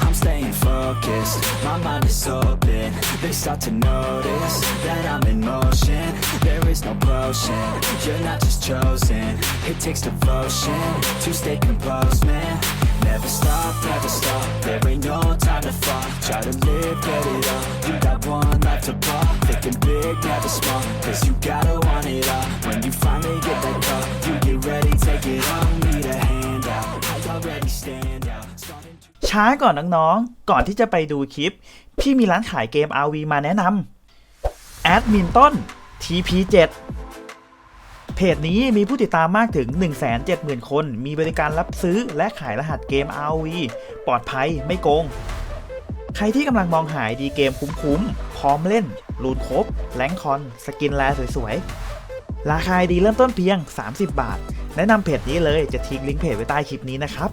I'm staying focused, my mind is open. They start to notice that I'm in motion. There is no potion, you're not just chosen. It takes devotion to stay composed, man. Never stop, never stop. There ain't no time to fall. Try to live, get it up. You got one life to ball. Thinking big, never small. Cause you gotta want it all. ท้าก่อนน้องๆ ก่อนที่จะไปดูคลิป พี่มีร้านขายเกม RV มาแนะนำแอดมินต้น TP7 เพจนี้มีผู้ติดตามมากถึง 170,000 คน มีบริการรับซื้อและขายรหัสเกม RV ปลอดภัยไม่โกง ใครที่กำลังมองหายดีเกมคุ้มๆ พร้อมเล่น รูนครบแรงคอน สกินแลสวยๆ ราคาดีเริ่มต้นเพียง 30 บาท แนะนำเพจนี้เลยจะทิ้งลิงก์เพจไว้ใต้คลิปนี้นะครับ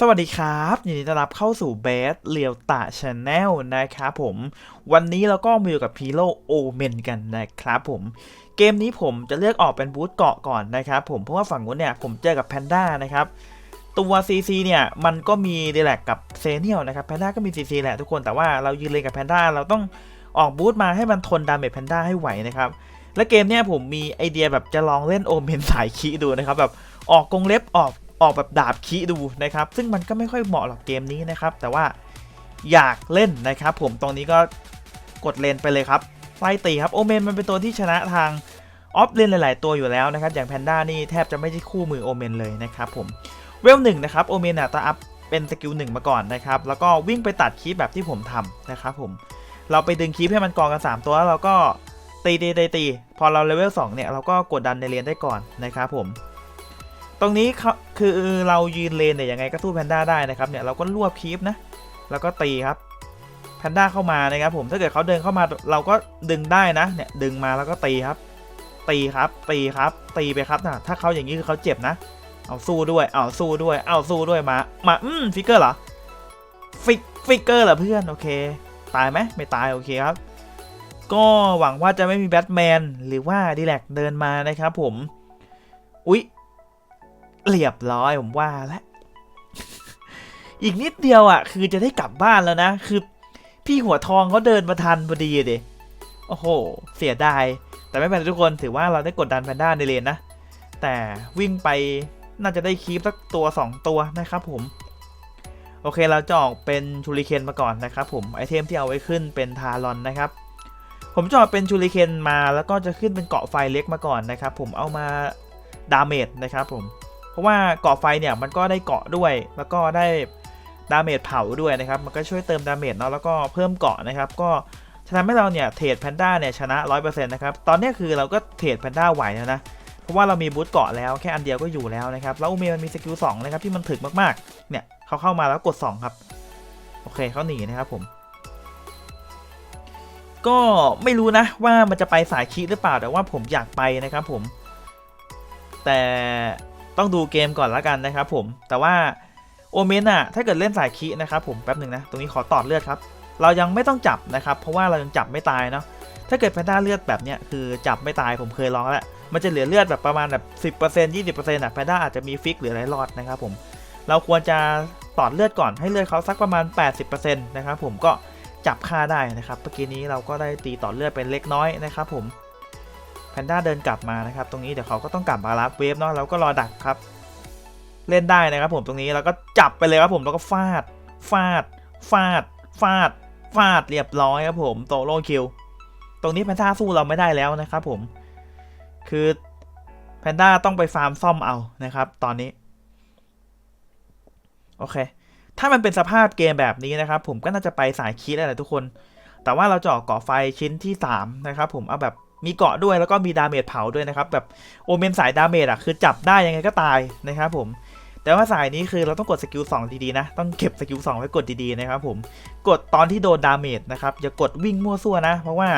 สวัสดีครับ ยินดีต้อนรับเข้าสู่เบสเลียวตาชาแนลนะครับผม วันนี้เราก็มาอยู่กับพีโ o โอเมนกันนะครับผม เกมนี้ผมจะเลือกออกเป็นบูธเกาะก่อนนะครับผม เพราะว่าฝั่งนู้นเนี่ยผมเจอกับแพนด้านะครับ ตัว CC เนี่ยมันก็มีเดแลกกับเซเนียลนะครับ แพนด้าก็มี CC แหละทุกคน แต่ว่าเรายืนเลนกับแพนด้าเราต้องออกบูธมาให้มันทนดาเมจแพนด้าให้ไหวนะครับ และเกมเนี่ยผมมีไอเดียแบบจะลองเล่นโอเมนสายคีดูนะครับแบบออกกรงเล็บออก ออกแบบดาบคีดูนะครับ ซึ่งมันก็ไม่ค่อยเหมาะหรอกเกมนี้นะครับ แต่ว่าอยากเล่นนะครับผมตรงนี้ก็กดเลนไปเลยครับไล่ตีครับโอเมนมันเป็นตัวที่ชนะทางออฟเลนหลาย ๆ ตัวอยู่แล้วนะครับ อย่างแพนด้านี่แทบจะไม่ใช่คู่มือโอเมนเลยนะครับผมเวลหนึ่งนะครับโอเมนอะตาอัพเป็นสกิลหนึ่งมาก่อนนะครับ แล้วก็วิ่งไปตัดคีปแบบที่ผมทำนะครับผมเราไปดึงคีปให้มันกองกัน 3 ตัวแล้วเราก็ตีตีตีตีพอเราเลเวล2เนี่ยเราก็กดดันในเลนได้ก่อนนะครับผม ตรงนี้เขาคือเรายืนเลนเนี่ยยังไงก็สู้แพนด้าได้นะครับเนี่ยเราก็รวบคีปนะแล้วก็ตีครับแพนด้าเข้ามานะครับผมถ้าเกิดเขาเดินเข้ามาเราก็ดึงได้นะเนี่ยดึงมาแล้วก็ตีครับ ตีครับตีครับ ตีไปครับนะถ้าเขาอย่างนี้คือเขาเจ็บนะ เอาสู้ด้วยเอาสู้ด้วยเอาสู้ด้วยมามาอืมฟิกเกอร์เหรอฟิกฟิกเกอร์เหรอเพื่อนโอเค ตายไหมไม่ตายโอเคครับ ก็หวังว่าจะไม่มีแบทแมนหรือว่าดีแลกเดินมานะครับผมอุ๊ย เรียบร้อยผมว่าแล้วอีกนิดเดียวอะ คือจะได้กลับบ้านแล้วนะ คือ พี่หัวทองเขาเดินมาทันพอดีเดโอ้โห เสียดาย แต่ไม่เป็นไรทุกคนถือว่าเราได้กดดันแพนด้าในเลนนะ แต่วิ่งไปน่าจะได้คีปสักตัว 2 ตัวนะครับผม โอเคเราจะออกเป็นชูริเคนมาก่อนนะครับผมไอเทมที่เอาไว้ขึ้นเป็นทารอนนะครับ ผมจะออกเป็นชูริเคนมาแล้วก็จะขึ้นเป็นเกาะไฟเล็กมาก่อนนะครับผมเอามาดาเมจนะครับผม เพราะว่าเกาะไฟเนี่ยมันก็ได้เกาะด้วย แล้วก็ได้ดาเมจเผาด้วยนะครับ มันก็ช่วยเติมดาเมจเนาะแล้วก็เพิ่มเกาะนะครับ ก็จะทำให้เราเนี่ยเทรดแพนด้าเนี่ยชนะ 100%นะครับ ตอนนี้คือเราก็เทรดแพนด้าไหวแล้วนะ เพราะว่าเรามีบูทเกาะแล้วแค่อันเดียวก็อยู่แล้วนะครับ แล้วอูเมมันมีสกิล2นะครับที่มันถึกมากๆ เนี่ยเขาเข้ามาแล้วกด 2 ครับ โอเคเขาหนีนะครับผม ก็ไม่รู้นะว่ามันจะไปสายคีหรือเปล่าแต่ว่าผมอยากไปนะครับผม แต่ ต้องดูเกมก่อนละกันนะครับผมแต่ว่าโอเมนอะถ้าเกิดเล่นสายคีนะครับผมแป๊บหนึ่งนะตรงนี้ขอตอดเลือดครับเรายังไม่ต้องจับนะครับเพราะว่าเรายังจับไม่ตายเนาะถ้าเกิดแพนด้าเลือดแบบเนี้ยคือจับไม่ตายผมเคยลองแล้วมันจะเหลือเลือดแบบประมาณแบบ10% 20%อะแพนด้าอาจจะมีฟิกหรืออะไรรอดนะครับผมเราควรจะตอดเลือดก่อนให้เลือดเขาสักประมาณ 80%นะครับผมก็จับค่าได้นะครับเมื่อกี้นี้เราก็ได้ตีต่อเลือดเป็นเล็กน้อยนะครับผม แพนด้าเดินกลับมานะครับ ตรงนี้เดี๋ยวเขาก็ต้องกลับมารับเวฟเนาะเราก็รอดักครับ เล่นได้นะครับผมตรงนี้เราก็จับไปเลยครับผมแล้วก็ฟาด ฟาด ฟาด ฟาด ฟาดเรียบร้อยครับผมโตโลคิวตรงนี้แพนด้าสู้เราไม่ได้แล้วนะครับผมคือแพนด้าต้องไปฟาร์มซ่อมเอานะครับ ตอนนี้ โอเค ถ้ามันเป็นสภาพเกมแบบนี้นะครับ ผมก็น่าจะไปสายคิดอะไรทุกคน แต่ว่าเราจะออกก่อไฟชิ้นที่ 3 นะครับ ผมเอาแบบ มีเกาะด้วยแล้วก็มีดาเมจเผาด้วยนะครับแบบโอเมนสายดาเมจอะคือจับได้ยังไงก็ตายนะครับผมแต่ว่าสายนี้คือเราต้องกดสกิล2ดีๆนะ ต้องเก็บสกิล2ไว้กดดีๆนะครับผมกดตอนที่โดนดาเมจนะครับอย่ากดวิ่งมั่วซั่วนะ เพราะว่า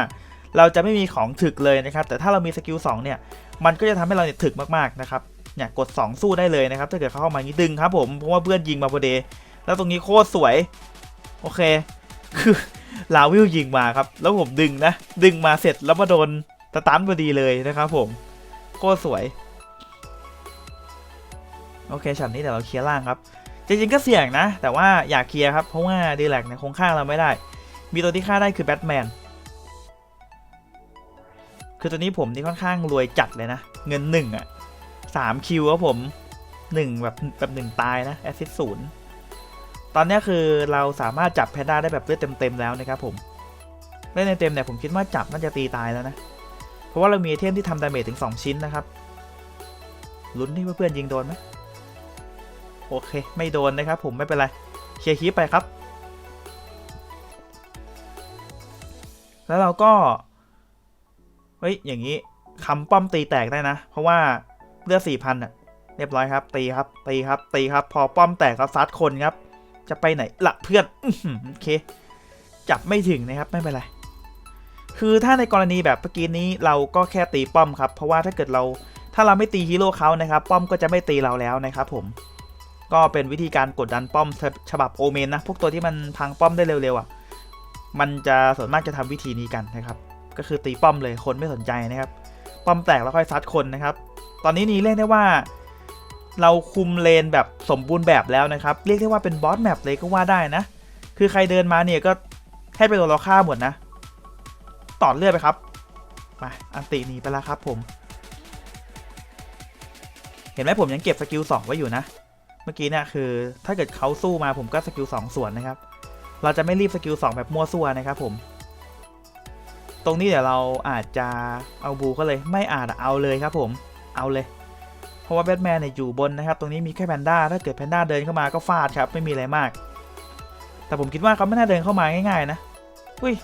เราจะไม่มีของถึกเลยนะครับ แต่ถ้าเรามีสกิล2เนี่ย มันก็จะทำให้เราเนี่ยถึกมากๆนะครับเนี่ยกด 2 สู้ได้เลยนะครับ ถ้าเกิดเขาเข้ามางนี้ดึงครับผมเพราะว่าเพื่อนยิงมาพอดีแล้วตรงนี้โคตรสวย โอเค คือลาวิลยิงมาครับ แล้วผมดึงนะ ดึงมาเสร็จแล้วมาโดน สตันพอดีเลยนะครับผมโคตรสวย โอเคช็อตนี้เดี๋ยวเราเคลียร์ล่างครับ จริงๆก็เสี่ยงนะ แต่ว่าอยากเคลียร์ครับ เพราะว่าดีแลกเนี่ยคงฆ่าเราไม่ได้ มีตัวที่ฆ่าได้คือแบทแมนคือตัวนี้ผมนี่ค่อนข้างรวยจัดเลยนะ เงินหนึ่งอะสามคิวครับผมหนึ่งแบบแบบหนึ่งตายนะแอสซิสศูนย์ตอนนี้คือเราสามารถจับแพนด้าได้แบบเลือดเต็มๆแล้วนะครับผมเลือดเต็มเนี่ยผมคิดว่าจับน่าจะตีตายแล้วนะ เพราะว่าเรามีไอเทมที่ทำดาเมจถึง 2 ชิ้นนะครับลุ้นที่เพื่อนยิงโดนไหมโอเค ไม่โดนนะครับ ผมไม่เป็นไรเคลียร์คีปไปครับ แล้วเราก็เฮ้ยอย่างนี้คำป้อมตีแตกได้นะ เพราะว่าเลือดสี่พันอะเรียบร้อยครับ ตีครับ ตีครับ ตีครับ พอป้อมแตกก็ซัดคนครับ จะไปไหนละเพื่อนโอเค จับไม่ถึงนะครับ ไม่เป็นไร คือถ้าในกรณีแบบเมื่อกี้นี้เราก็แค่ตีป้อมครับ เพราะว่าถ้าเกิดเราถ้าเราไม่ตีฮีโร่เขานะครับ ป้อมก็จะไม่ตีเราแล้วนะครับผม ก็เป็นวิธีการกดดันป้อมฉบับโอเมนนะ พวกตัวที่มันพังป้อมได้เร็วๆอะ มันจะส่วนมากจะทำวิธีนี้กันนะครับ ก็คือตีป้อมเลยคนไม่สนใจนะครับ ป้อมแตกแล้วค่อยซัดคนนะครับ ตอนนี้นี้เรียกได้ว่า เราคุมเลนแบบสมบูรณ์แบบแล้วนะครับ เรียกได้ว่าเป็นบอสแมปเลยก็ว่าได้นะ คือใครเดินมาเนี่ยก็ให้ไปโดนเราฆ่าหมดนะ ต่อเลือดไปครับ มา อันติหนีไปแล้วครับผม เห็นไหมผมยังเก็บสกิล2ไว้อยู่นะ เมื่อกี้เนี่ยคือ ถ้าเกิดเขาสู้มาผมก็สกิล2ส่วนนะครับ เราจะไม่รีบสกิล2แบบมั่วซั่วนะครับผม ตรงนี้เดี๋ยวเราอาจจะเอาบูก็เลยไม่อาจเอาเลยครับผม เอาเลย เพราะว่าแบทแมนเนี่ยอยู่บนนะครับ ตรงนี้มีแค่แพนด้า ถ้าเกิดแพนด้าเดินเข้ามาก็ฟาดครับ ไม่มีอะไรมาก แต่ผมคิดว่าเขาไม่น่าเดินเข้ามาง่ายๆนะ อุ้ย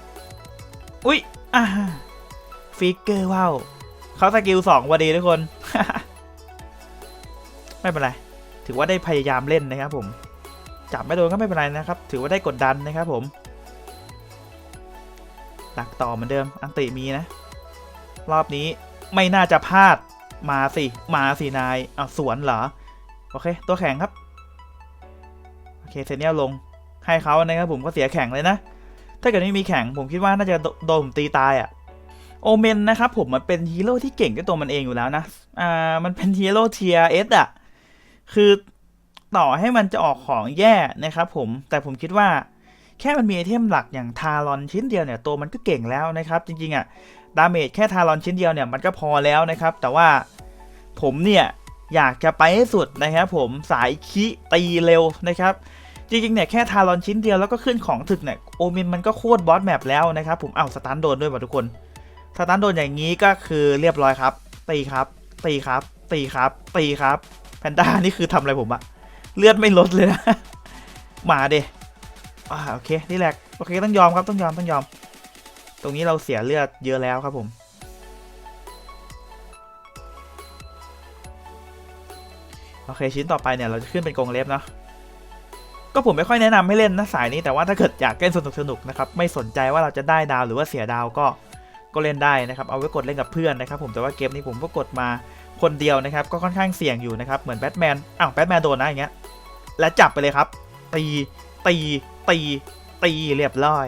อุ้ย อ่าฟิกเกอร์ว้าวเขาสกิลสองพอดีทุกคน ไม่เป็นไร ถือว่าได้พยายามเล่นนะครับผม จับไม่โดนก็ไม่เป็นไรนะครับ ถือว่าได้กดดันนะครับผมดักต่อเหมือนเดิม อันติมีนะ รอบนี้ไม่น่าจะพลาด มาสิ มาสินายเอาสวนเหรอ โอเค ตัวแข็งครับ โอเคเซเนียลลงให้เขานะครับผมก็เสียแข็งเลยนะ ถ้าเกิดไม่มีแข็งผมคิดว่าน่าจะโดนผมตีตายอะ่ะโอเมนนะครับผมมันเป็นฮีโร่ที่เก่งด้วยตัวมันเองอยู่แล้วนะอ่ามันเป็นฮีโร่เทียเอสอะคือต่อให้มันจะออกของแย่นะครับผมแต่ผมคิดว่าแค่มันมีไอเทมหลักอย่างทารอนชิ้นเดียวเนี่ยตัวมันก็เก่งแล้วนะครับจริงๆอะดาเมจแค่ทารอนชิ้นเดียวเนี่ยมันก็พอแล้วนะครับ แต่ว่าผมเนี่ยอยากจะไปให้สุดนะครับผมสายคิตีเร็วนะครับ จริงๆเนี่ยแค่ทารอนชิ้นเดียวแล้วก็ขึ้นของถึกเนี่ยโอมินมันก็โคตรบอสแมปแล้วนะครับผมเอาสตันโดนด้วยว่ะทุกคนสตันโดนอย่างนี้ก็คือเรียบร้อยครับ ตีครับ ตีครับ ตีครับ ตีครับแพนด้านี่คือทำอะไรผมอะเลือดไม่ลดเลยนะมาเดอ่าโอเคนี่แหละโอเคต้องยอมครับต้องยอมต้องยอม ตรงนี้เราเสียเลือดเยอะแล้วครับผมโอเคชิ้นต่อไปเนี่ยเราจะขึ้นเป็นกรงเล็บเนาะ ก็ผมไม่ค่อยแนะนำให้เล่นนะสายนี้แต่ว่าถ้าเกิดอยากเล่นสนุกสนุกนะครับไม่สนใจว่าเราจะได้ดาวหรือว่าเสียดาวก็ก็เล่นได้นะครับเอาไว้กดเล่นกับเพื่อนนะครับผมแต่ว่าเกมนี้ผมก็กดมาคนเดียวนะครับก็ค่อนข้างเสี่ยงอยู่นะครับเหมือนแบทแมนอ้าวแบทแมนโดนนะอย่างเงี้ยและจับไปเลยครับ ตีตีตีตีเรียบร้อย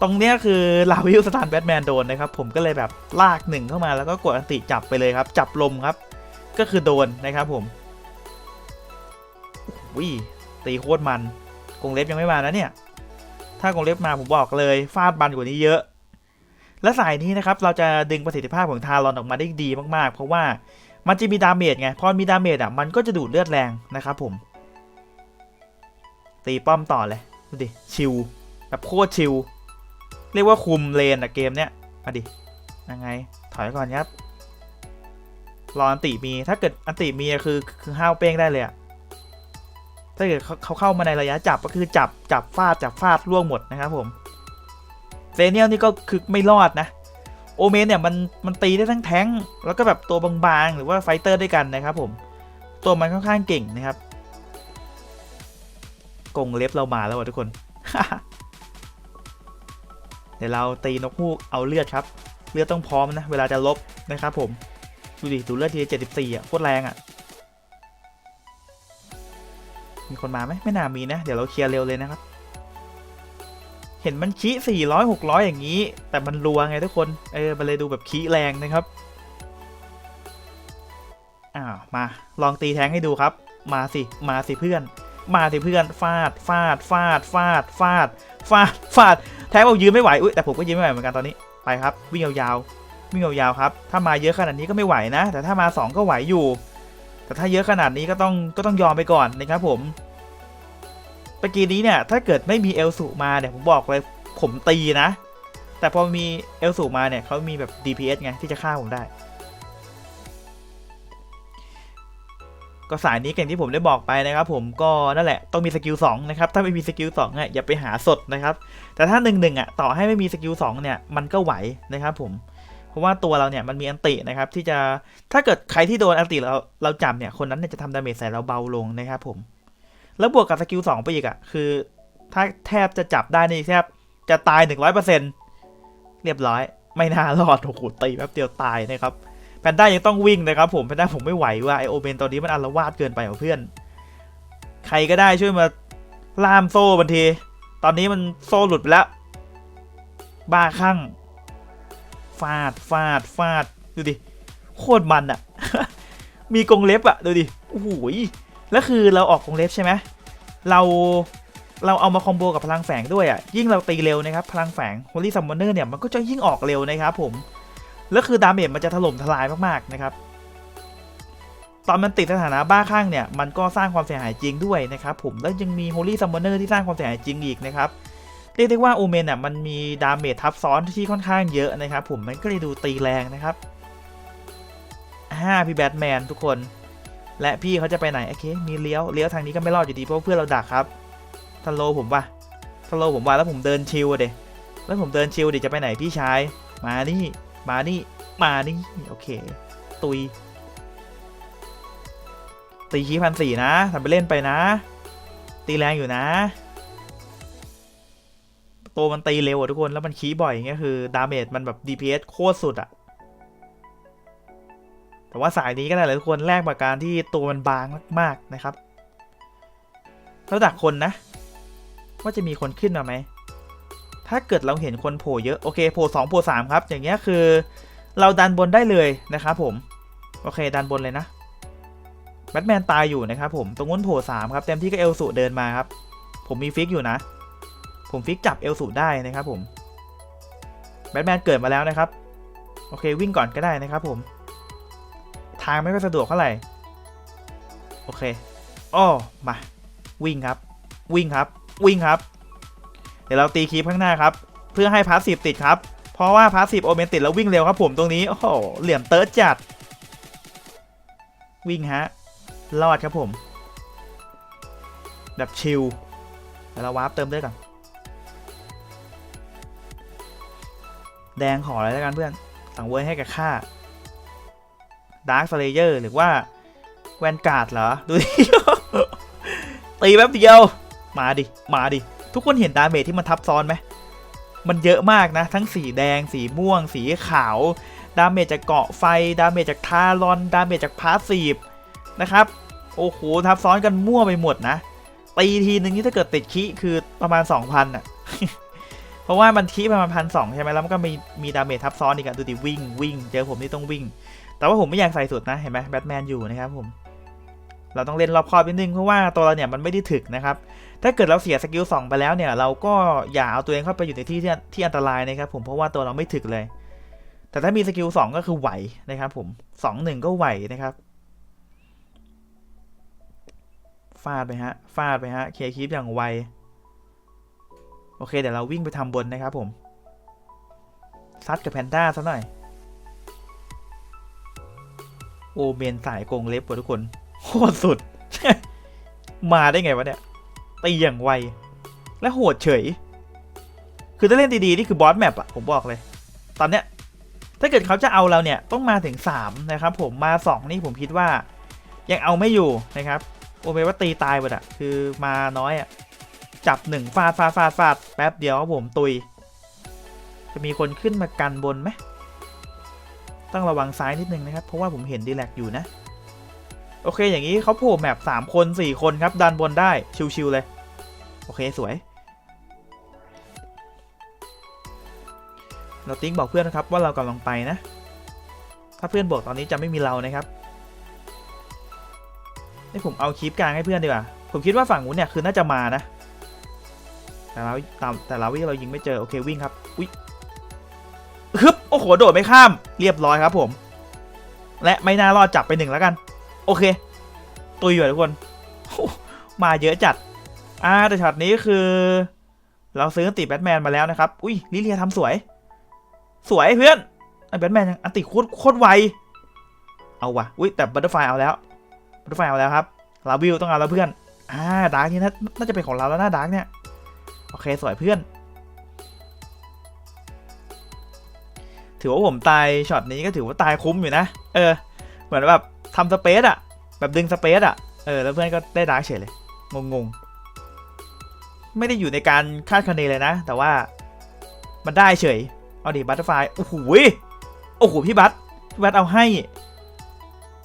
ตรงเนี้ยคือลาวิลสตาร์แบทแมนโดนนะครับผมก็เลยแบบลากหนึ่งเข้ามาแล้วก็กดอันติจับไปเลยครับ จับลมครับ ก็คือโดนนะครับผมวิ ตีโคตรมันกงเล็บยังไม่มานะเนี่ย ถ้ากงเล็บมาผมบอกเลยฟาดบันกว่านี้เยอะ และสายนี้นะครับเราจะดึงประสิทธิภาพของทารอนออกมาได้ดีมากๆ เพราะว่ามันจะมีดาเมจไงพอมีดาเมจอะมันก็จะดูดเลือดแรงนะครับผม ตีป้อมต่อเลยดูดิชิลแบบโคตรชิลเรียกว่าคุมเลนอะเกมเนี้ยมาดิยังไง ถอยก่อนครับรออันติมีถ้าเกิดอันติมีคือคือห้าวเป้งได้เลยอะ ถ้าเกิดเขาเข้ามาในระยะจับก็คือจับจับฟาดจับฟาดล่วงหมดนะครับผมเซเนียลนี่ก็คือไม่รอดนะโอเมนเนี่ยมันมันตีได้ทั้งแท้งแล้วก็แบบตัวบางๆ หรือว่าไฟเตอร์ด้วยกันนะครับผม ตัวมันค่อนข้างเก่งนะครับ กงเล็บเรามาแล้วว่ะทุกคน เดี๋ยวเราตีนกฮูกเอาเลือดครับ เลือดต้องพร้อมนะ เวลาจะลบนะครับผม ดูดิดูเลือดทีเจ็ดสิบสี่อะโคตรแรงอะ มีคนมาไหมไม่น่ามีนะ เดี๋ยวเราเคลียร์เร็วเลยนะครับ เห็นมันคีสี่ร้อยหกร้อยอย่างนี้ แต่มันรัวไงทุกคน เออมันเลยดูแบบคีแรงนะครับ อ้าวมาลองตีแทงให้ดูครับ มาสิมาสิเพื่อน มาสิเพื่อนฟาดฟาดฟาดฟาดฟาดฟาดฟาดแทงบอกยืนไม่ไหวอุ้ยแต่ผมก็ยืนไม่ไหวเหมือนกันตอนนี้ไปครับ วิ่งยาวๆวิ่งยาวๆครับ ถ้ามาเยอะขนาดนี้ก็ไม่ไหวนะ แต่ถ้ามา 2 ก็ไหวอยู่ แต่ถ้าเยอะขนาดนี้ก็ต้องก็ต้องยอมไปก่อนนะครับผมเมื่อกี้นี้เนี่ยถ้าเกิดไม่มีเอลสูมาเนี่ยผมบอกเลยผมตีนะ แต่พอมีเอลสูมาเนี่ยเขามีแบบ DPS ไงที่จะฆ่าผมได้ ก็สายนี้อย่างที่ผมได้บอกไปนะครับ ผมก็นั่นแหละต้องมีสกิล2นะครับถ้าไม่มีสกิล2อะอย่าไปหาสดนะครับ แต่ถ้า1นึอะต่อให้ไม่มีสกิล2เนี่ยมันก็ไหวนะครับผม เพราะว่าตัวเราเนี่ยมันมีอันตินะครับที่จะถ้าเกิดใครที่โดนอันติเราเราจับเนี่ยคนนั้นเนี่ยจะทำดาเมจใส่เราเบาลงนะครับผมแล้วบวกกับสกิล2ไปอีกอะคือ ถ้าแทบจะจับได้นี่แทบจะตาย100%เรียบร้อย ไม่น่ารอดโอ้โหตีแป๊บเดียวตายนะครับแพนด้ายังต้องวิ่งนะครับผมแพนด้าผมไม่ไหวว่าไอโอเบนตอนนี้มันอารวาสเกินไปของเพื่อน ใครก็ได้ช่วยมาล่ามโซ่บันที ตอนนี้มันโซ่หลุดไปแล้ว บ้าคลั่ง ฟาดฟาดฟาดดูดิโคตรมันอะมีกรงเล็บอะดูดิโอ้โหยแล้วคือเราออกกรงเล็บใช่ไหมเราเราเอามาคอมโบกับพลังแฝงด้วยอะยิ่งเราตีเร็วนะครับ พลังแฝง Holy Summoner เนี่ย มันก็จะยิ่งออกเร็วนะครับผม แล้วคือดาเมจมันจะถล่มทลายมากๆนะครับ ตอนมันติดสถานะบ้าคลั่งเนี่ย มันก็สร้างความเสียหายจริงด้วยนะครับผม แล้วยังมี Holy Summoner ที่สร้างความเสียหายจริงอีกนะครับ รียกได้ว่าโอเมนอะมันมีดาเมจทับซ้อนที่ค่อนข้างเยอะนะครับผมมันก็เลยดูตีแรงนะครับห้าพี่แบทแมนทุกคน และพี่เขาจะไปไหนโอเคมีเลี้ยวเลี้ยวทางนี้ก็ไม่รอดอยู่ดีเพราะเพื่อนเราดักครับทันโลผมป่ะทันโลผมว่าแล้วผมเดินชิวเดแล้วผมเดินชิวเดี๋ยวจะไปไหนพี่ชาย มานี่มานี่มานี่โอเค ตุยตีคีพันสี่นะทำไปเล่นไปนะ ตีแรงอยู่นะ ตัวมันตีเร็วอะทุกคนแล้วมันคีย์บ่อยอย่างเงี้ยคือดาเมจมันแบบ DPS โคตรสุดอะแต่ว่าสายนี้ก็ได้เลยทุกคนแลกมาการที่ตัวมันบางมากๆนะครับแล้วดักคนนะ ว่าจะมีคนขึ้นมาไหม ถ้าเกิดเราเห็นคนโผล่เยอะ โอเคโผล่สองโผล่สามครับ อย่างเงี้ยคือ เราดันบนได้เลยนะครับผม โอเคดันบนเลยนะแบทแมนตายอยู่นะครับผม ตรงนู้นโผล่สามครับ เต็มที่ก็เอลสุเดินมาครับ ผมมีฟิกอยู่นะ ผมฟิกจับเอลสูได้นะครับผมแบทแมนเกิดมาแล้วนะครับ โอเควิ่งก่อนก็ได้นะครับผม ทางไม่ค่อยสะดวกเท่าไหร่ โอเคอ้อมา วิ่งครับ วิ่งครับ วิ่งครับ เดี๋ยวเราตีคีพข้างหน้าครับ เพื่อให้พาสซีฟติดครับ เพราะว่าพาสซีฟโอเมนติดแล้ววิ่งเร็วครับผมตรงนี้ โอ้โห เหลี่ยมเติร์ดจัด วิ่งฮะ รอดครับผม แบบชิลเดี๋ยวเราวาร์ปเติมเลือดก่อน แดงขออะไรแล้วกันเพื่อนสังเวยให้กับข้าดาร์คสเลเยอร์หรือว่าแวนการ์ดเหรอ ดูดิ ตีแป๊บเดียว มาดิ มาดิ ทุกคนเห็นดาเมจที่มันทับซ้อนไหม มันเยอะมากนะ ทั้งสีแดง สีม่วง สีขาว ดาเมจจากเกาะไฟ ดาเมจจากทารอน ดาเมจจากพาสซีฟนะครับ โอ้โห ทับซ้อนกันมั่วไปหมดนะ ตีทีนึงนี่ถ้าเกิดติดคิคือประมาณ 2,000อะ ราะว่ามันคีประมาณพันสองใช่ไหมแล้วมันก็มีมีดาเมจทับซ้อนอีกอะดูดิวิ่งวิ่งเจอผมนี่ต้องวิ่ง แต่ว่าผมไม่อยากใส่สุดนะเห็นไหมแบทแมนอยู่นะครับผมเราต้องเล่นรอบคอบนิดนึงเพราะว่าตัวเราเนี่ยมันไม่ได้ถึกนะครับ ถ้าเกิดเราเสียสกิล2ไปแล้วเนี่ยเราก็อย่าเอาตัวเองเข้าไปอยู่ในที่ที่ที่อันตรายนะครับผมเพราะว่าตัวเราไม่ถึกเลย แต่ถ้ามีสกิล2ก็คือไหวนะครับผม2 1ก็ไหวนะครับฟาดไปฮะฟาดไปฮะเคลียร์คลิปอย่างไว โอเคเดี๋ยวเราวิ่งไปทำบนนะครับผม ซัดกับแพนด้าซะหน่อย โอเมนสายกงเล็บว่ะทุกคนโคตรสุด มาได้ไงวะเนี่ยตีอย่างไว และโหดเฉย คือถ้าเล่นดีๆ นี่คือบอสแมปอะผมบอกเลย ตอนเนี้ย ถ้าเกิดเขาจะเอาเราเนี่ย ต้องมาถึง 3 นะครับผมมา 2 นี่ผมคิดว่า ยังเอาไม่อยู่นะครับ โอเมว่าตีตายหมดอะคือมาน้อยอะ จับหนึ่งฟาดฟาดฟาดฟาดแป๊บเดียวครับผมตุย จะมีคนขึ้นมากันบนไหมต้องระวังซ้ายนิดนึงนะครับ เพราะว่าผมเห็นดีแลกอยู่นะ โอเคอย่างนี้เขาโผล่แมป3คน4คนครับดันบนได้ชิวๆเลย โอเคสวย เราติ๊กบอกเพื่อนนะครับว่าเรากำลังไปนะ ถ้าเพื่อนบอกตอนนี้จะไม่มีเรานะครับนี่ผมเอาคลิปกลางให้เพื่อนดีกว่า ผมคิดว่าฝั่งนู้นเนี่ยคือน่าจะมานะ แต่เราตามแต่เราวิ่งเรายิงไม่เจอ โอเควิ่งครับ อุ้ยฮึบโอ้โห โดดไม่ข้าม เรียบร้อยครับผม และไม่น่ารอดจับไปหนึ่งแล้วกัน โอเค ตุยอยู่ทุกคน มาเยอะจัด อ่าแต่ช็อตนี้คือ เราซื้ออติแบทแมนมาแล้วนะครับ อุ้ยลิเลียทำสวย สวยเพื่อนไอแบทแมนยังอันติโคตรโคตรไว เอาวะอุ้ยแต่บัตเตอร์ไฟเอาแล้วบัตเตอร์ไฟเอาแล้วครับลาวิวต้องเอาแล้วเพื่อน อ่าดาร์กนี่น่าน่าจะเป็นของเราแล้วนะดาร์กเนี่ย โอเคสวยเพื่อน ถือว่าผมตายช็อตนี้ก็ถือว่าตายคุ้มอยู่นะ เออ เหมือนแบบทำสเปซอะแบบดึงสเปซอะเออ แล้วเพื่อนก็ได้ดาร์กเฉยเลย งงๆ ไม่ได้อยู่ในการคาดคะเนเลยนะ แต่ว่ามันได้เฉย เอาดิบัตเตอร์ไฟโอ้โหโอ้โหพี่บัตพี่บัตเอาให้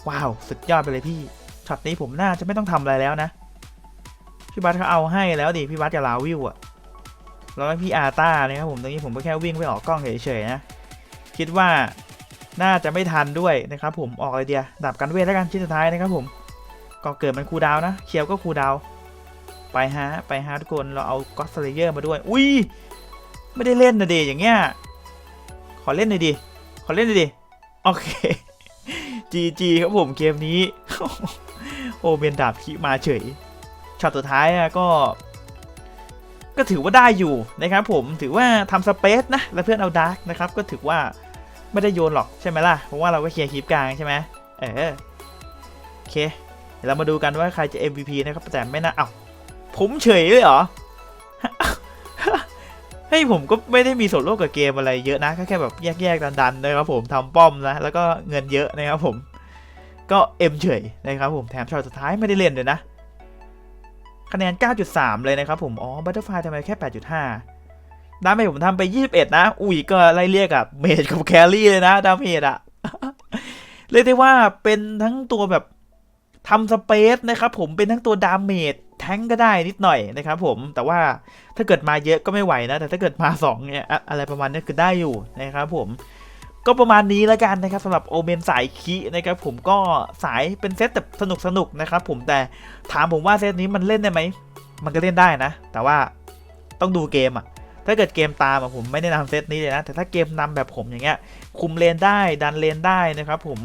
ว้าว สุดยอดไปเลยพี่ช็อตนี้ผมน่าจะไม่ต้องทำอะไรแล้วนะ พี่บัตเขาเอาให้แล้วดิพี่บัตกับลาวิวอะ แล้วก็พี่อาต้านะครับผมตรงนี้ผมก็แค่วิ่งไปออกกล้องเฉยๆนะคิดว่าน่าจะไม่ทันด้วยนะครับผมออกอะไรเดียดับกันเวทแล้วกันชิ้นสุดท้ายนะครับผมก็เกิดมันคูดาวนะเคียวก็คูดาวไปฮะไปฮะทุกคนเราเอาก็สเลเยอร์มาด้วย อุ้ยไม่ได้เล่นนะเดอย่างเงี้ยขอเล่นหน่อยดิขอเล่นหน่อยดิโอเคจีจีครับผมเกมนี้ โอเมนดาบขีมาเฉยช็อตสุดท้ายอะก็ ก็ถือว่าได้อยู่นะครับผมถือว่าทำสเปซนะแล้วเพื่อนเอาดาร์กนะครับก็ถือว่าไม่ได้โยนหรอกใช่ไหมล่ะเพราะว่าเราก็เคลียร์คลิปกลางใช่ไหมเออโอเคเดี๋ยวเรามาดูกันว่าใครจะ MVP นะครับแต่ไม่น่าเอ้าผมเฉยเลยเหรอเฮ้ยผมก็ไม่ได้มีส่วนร่วมกับเกมอะไรเยอะนะแค่แบบแยกๆดันๆนะครับผมทำป้อมนะแล้วก็เงินเยอะนะครับผมก็เอ็มเฉยนะครับผมแถมช็อตสุดท้ายไม่ได้เล่นเลยนะ คะแนน 9.3 เลยนะครับผม อ๋อบัตเตอร์ไฟทำไมแค่ 8.5 ดาเมจผมทำไป 21 นะ อุ้ยก็ไล่เรียกกับเมจกับแครี่เลยนะ ดาเมจอะเรียกได้ว่าเป็นทั้งตัวแบบทำสเปซนะครับผมเป็นทั้งตัวดาเมจแทงก็ได้นิดหน่อยนะครับผมแต่ว่าถ้าเกิดมาเยอะก็ไม่ไหวนะ แต่ถ้าเกิดมา 2 เนี่ย อะไรประมาณนี้คือได้อยู่นะครับผม ก็ประมาณนี้แล้วกันนะครับสำหรับโอเมนสายคีนะครับผมก็สายเป็นเซตแบบสนุกสนุกนะครับผมแต่ถามผมว่าเซตนี้มันเล่นได้ไหมมันก็เล่นได้นะ แต่ว่าต้องดูเกมอะถ้าเกิดเกมตามอะผมไม่แนะนำเซตนี้เลยนะ แต่ถ้าเกมนำแบบผมอย่างเงี้ย คุมเลนได้ดันเลนได้นะครับผม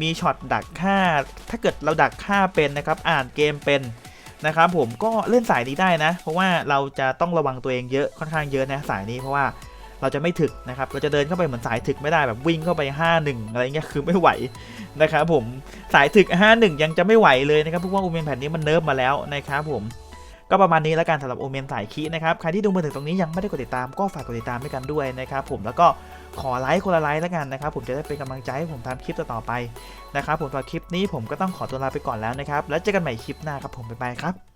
มีช็อตดักฆ่า ถ้าเกิดเราดักฆ่าเป็นนะครับ อ่านเกมเป็นนะครับผมก็เล่นสายนี้ได้นะ เพราะว่าเราจะต้องระวังตัวเองเยอะค่อนข้างเยอะนะสายนี้เพราะว่า เราจะไม่ถึกนะครับเราจะเดินเข้าไปเหมือนสายถึกไม่ได้แบบวิ่งเข้าไป 5-1 อะไรเงี้ยคือไม่ไหวนะครับผมสายถึก 5-1 ยังจะไม่ไหวเลยนะครับเพราะว่าโอเมนแผ่นนี้มันเนิร์ฟมาแล้วนะครับผมก็ประมาณนี้แล้วกันสำหรับโอเมนสายคีนะครับ ใครที่ดูมาถึงตรงนี้ยังไม่ได้กดติดตามก็ฝากกดติดตามด้วยกันด้วยนะครับผมแล้วก็ขอไลค์คนละไลค์แล้วกันนะครับ ผมจะได้เป็นกำลังใจให้ผมทำคลิปต่อๆไปนะครับผมสำหรับคลิปนี้ผมก็ต้องขอตัวลาไปก่อนแล้วนะครับ แล้วเจอกันใหม่คลิปหน้าครับผมบ๊ายบายครับ